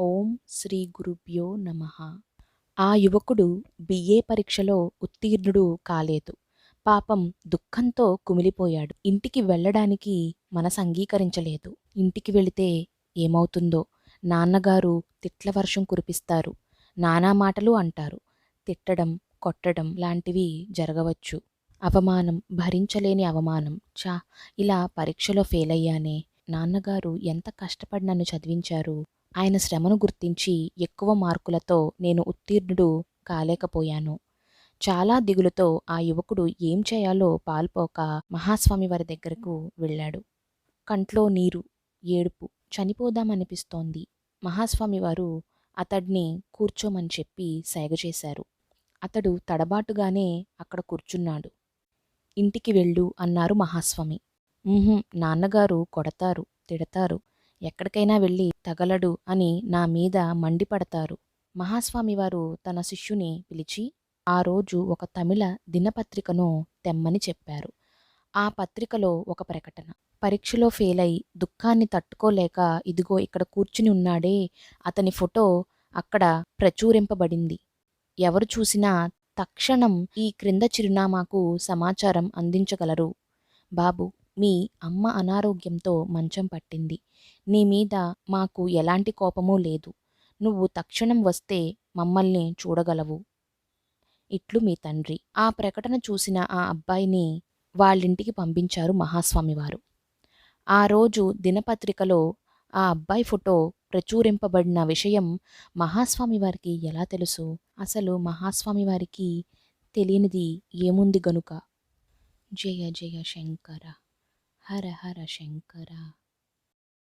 ఓం శ్రీ గురుభ్యో నమ. ఆ యువకుడు బిఏ పరీక్షలో ఉత్తీర్ణుడు కాలేదు. పాపం దుఃఖంతో కుమిలిపోయాడు. ఇంటికి వెళ్ళడానికి మనసు అంగీకరించలేదు. ఇంటికి వెళితే ఏమవుతుందో నాన్నగారు తిట్ల వర్షం కురిపిస్తారు. నానా మాటలు అంటారు. తిట్టడం కొట్టడం లాంటివి జరగవచ్చు. అవమానం భరించలేని అవమానం. చా ఇలా పరీక్షలో ఫెయిల్ అయ్యానే నాన్నగారు ఎంత కష్టపడి నన్ను చదివించారు? ఆయన శ్రమను గుర్తించి ఎక్కువ మార్కులతో నేను ఉత్తీర్ణుడు కాలేకపోయాను. చాలా దిగులుతో ఆ యువకుడు ఏం చేయాలో పాల్పోక మహాస్వామి వారి దగ్గరకు వెళ్ళాడు. కంట్లో నీరు ఏడుపు చనిపోదామనిపిస్తోంది. మహాస్వామి వారు అతడిని కూర్చోమని చెప్పి సైగ చేశారు. అతడు తడబాటుగానే అక్కడ కూర్చున్నాడు. ఇంటికి వెళ్ళు అన్నారు మహాస్వామి. నాన్నగారు కొడతారు తిడతారు. ఎక్కడికైనా వెళ్ళి తగలడు అని నా మీద మండిపడతారు. మహాస్వామి వారు తన శిష్యుని పిలిచి ఆ రోజు ఒక తమిళ దినపత్రికను తెమ్మని చెప్పారు. ఆ పత్రికలో ఒక ప్రకటన. పరీక్షలో ఫెయిల్ అయి దుఃఖాన్ని తట్టుకోలేక ఇదిగో ఇక్కడ కూర్చుని ఉన్నాడే. అతని ఫోటో అక్కడ ప్రచురింపబడింది. ఎవరు చూసినా తక్షణం ఈ క్రింద చిరునామాకు సమాచారం అందించగలరు. బాబు మీ అమ్మ అనారోగ్యంతో మంచం పట్టింది. నీ మీద మాకు ఎలాంటి కోపమూ లేదు. నువ్వు తక్షణం వస్తే మమ్మల్ని చూడగలవు. ఇట్లు మీ తండ్రి. ఆ ప్రకటన చూసిన ఆ అబ్బాయిని వాళ్ళింటికి పంపించారు మహాస్వామివారు. ఆ రోజు దినపత్రికలో ఆ అబ్బాయి ఫోటో ప్రచురింపబడిన విషయం మహాస్వామి వారికి ఎలా తెలుసు? అసలు మహాస్వామి వారికి తెలియనిది ఏముంది గనుక? జయ జయ శంకర. हर हर शंकरा।